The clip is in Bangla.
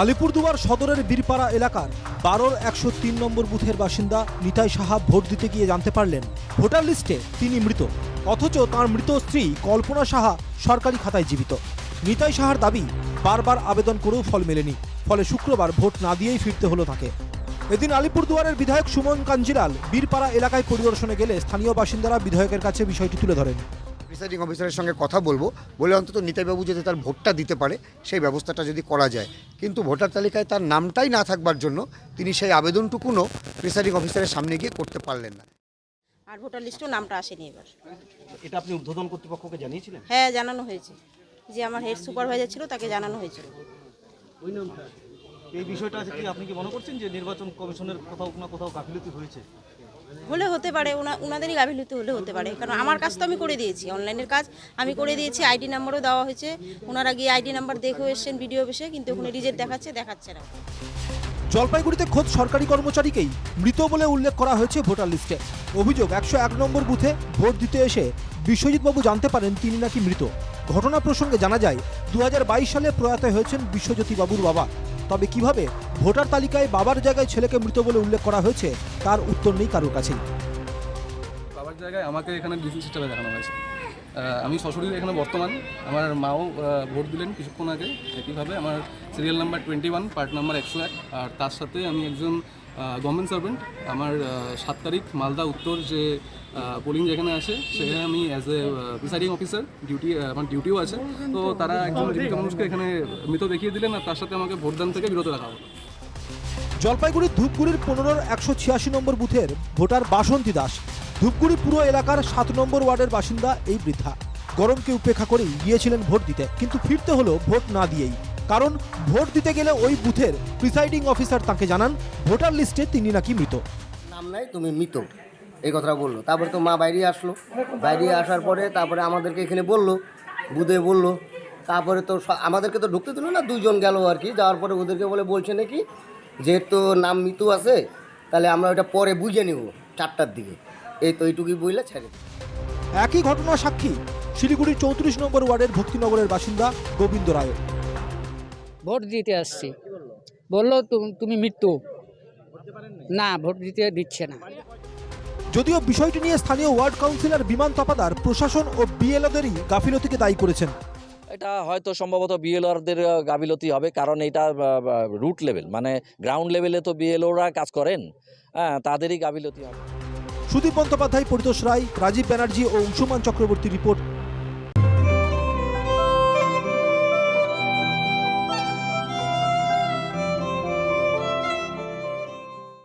আলিপুরদুয়ার সদরের বীরপাড়া এলাকার বারোর একশো তিন নম্বর বুথের বাসিন্দা নিতাই সাহা ভোট দিতে গিয়ে জানতে পারলেন, ভোটার লিস্টে তিনি মৃত। অথচ তার মৃত স্ত্রী কল্পনা সাহা সরকারি খাতায় জীবিত। নিতাই সাহার দাবি, বারবার আবেদন করেও ফল মেলেনি, ফলে শুক্রবার ভোট না দিয়েই ফিরতে হলো তাকে। এদিন আলিপুরদুয়ারের বিধায়ক সুমন কাঞ্জিলাল বীরপাড়া এলাকায় পরিদর্শনে গেলে স্থানীয় বাসিন্দারা বিধায়কের কাছে বিষয়টি তুলে ধরেন। প্রিসাইডিং অফিসারের সঙ্গে কথা বলব। বলে অন্তত নিতাইবাবু যদি তার ভোটটা দিতে পারে সেই ব্যবস্থাটা যদি করা যায়। কিন্তু ভোটার তালিকায় তার নামটাই না থাকবার জন্য তিনি সেই আবেদনটুকুনও প্রিসাইডিং অফিসারের সামনে গিয়ে করতে পারলেন না। আর ভোটার লিস্টেও নামটা আসেনি এবার। এটা আপনি ঊর্ধ্বতন কর্তৃপক্ষকে জানিয়েছিলেন? হ্যাঁ জানানো হয়েছে। যে আমার হেড সুপারভাইজার ছিল তাকে জানানো হয়েছিল ওই নামটা? এই বিষয়টা কি? আপনি কি মনে করছেন যে নির্বাচন কমিশনের কোথাও না কোথাও গাফিলতি হয়েছে? হলে হতে পারে, ওনা- ওনাদেরই গাফিলতি হলে হতে পারে। কারণ আমার কাজ তো আমি করে দিয়েছি, অনলাইনের কাজ আমি করে দিয়েছি, আইডি নাম্বারও দেওয়া হয়েছে। ওনারা গিয়ে আইডি নাম্বার দেখেও এসছেন ভিডিও অফিসে কিন্তু ওখানে রিজেক্ট দেখাচ্ছে দেখাচ্ছে না। জলপাইগুড়িতে খোদ সরকারি কর্মচারীকেই মৃত বলে উল্লেখ করা হয়েছে ভোটার লিস্টে। অভিযোগ, একশো এক নম্বর বুথে ভোট দিতে এসে বিশ্বজিৎবাবু জানতে পারেন তিনি নাকি মৃত। ঘটনা প্রসঙ্গে জানা যায় দু হাজার বাইশ সালে প্রয়াত হয়েছেন বিশ্বজ্যোতি বাবুর বাবা। তবে কীভাবে? ভোটার তালিকায় বাবার জায়গায় ছেলেকে মৃত বলে উল্লেখ করা হয়েছে, তার উত্তর নেই কারোর কাছেই। বাবার জায়গায় আমাকে এখানে ডিসি হিসেবে দেখানো হয়েছে। আমি সশরীরে এখানে বর্তমান। আমার মাও ভোট দিলেন কিছুক্ষণ আগে। একইভাবে আমার serial number twenty one part number একশো এক। আর তার সাথে আমি একজন গভর্নমেন্ট সার্ভেন্ট আমার সাত তারিখ মালদা উত্তর যে পোলিং যেখানে আছে সেখানে আমি as a presiding officer duty আমার ডিউটিও আছে। তো তারা একজন মানুষকে এখানে মৃত দেখিয়ে দিলেন আর তার সাথে আমাকে ভোটদান থেকে বিরত রাখা হলো। জলপাইগুড়ির ধূপগুড়ির পনেরোর একশো ছিয়াশি নম্বর বুথের ভোটার বাসন্তী দাস। ধূপগুড়ি পুরো এলাকার সাত নম্বর ওয়ার্ডের বাসিন্দা এই বৃদ্ধা। গরমকে উপেক্ষা করেই গিয়েছিলেন ভোট দিতে, কিন্তু ফিরতে হলো ভোট না দিয়েই। কারণ ভোট দিতে গেলে ওই বুথের প্রিসাইডিং অফিসার তাকে জানান, ভোটার লিস্টে তিনি নাকি মৃত। নাম নাই, তুমি মৃত, এই কথাটা বলল। তারপরে তো মা বাইরে আসলো। বাইরে আসার পরে তারপরে আমাদেরকে এখানে বলল, বুধে বলল। তারপরে তো আমাদেরকে তো ঢুকতে দিল না দুজন গেল আর কি। যাওয়ার পরে ওদেরকে বলে, বলছে নাকি, যেহেতু নাম মৃত্যু আছে, তাহলে আমরা ওটা পরে বুঝে নিব, চারটার দিকে। এই তো এইটুকুই বইলে ছেড়ে একই ঘটনা সাক্ষী শিলিগুড়ির চৌত্রিশ নম্বর ওয়ার্ডের ভক্তিনগরের বাসিন্দা গোবিন্দ রায়। ভোট দিতে আসছি। বলল তুমি মৃত্যু। না ভোট দিতে দিচ্ছে না। যদিও বিষয়টি নিয়ে স্থানীয় ওয়ার্ড কাউন্সিলর বিমান তপাদার প্রশাসন ও বিএলওদেরই গাফিলতিকে দায়ী করেছেন। এটা হয়তো সম্ভবত বিএলআরদের গাফিলতি হবে কারণ এটা রুট লেভেল মানে গ্রাউন্ড লেভেলে তো বিএলওরা কাজ করেন হ্যাঁ তাদেরই গাফিলতি হবে। সুদীপ বন্দ্যোপাধ্যায় পরিতোষ রায় রাজীব ব্যানার্জি ও অংশুমান চক্রবর্তী রিপোর্ট।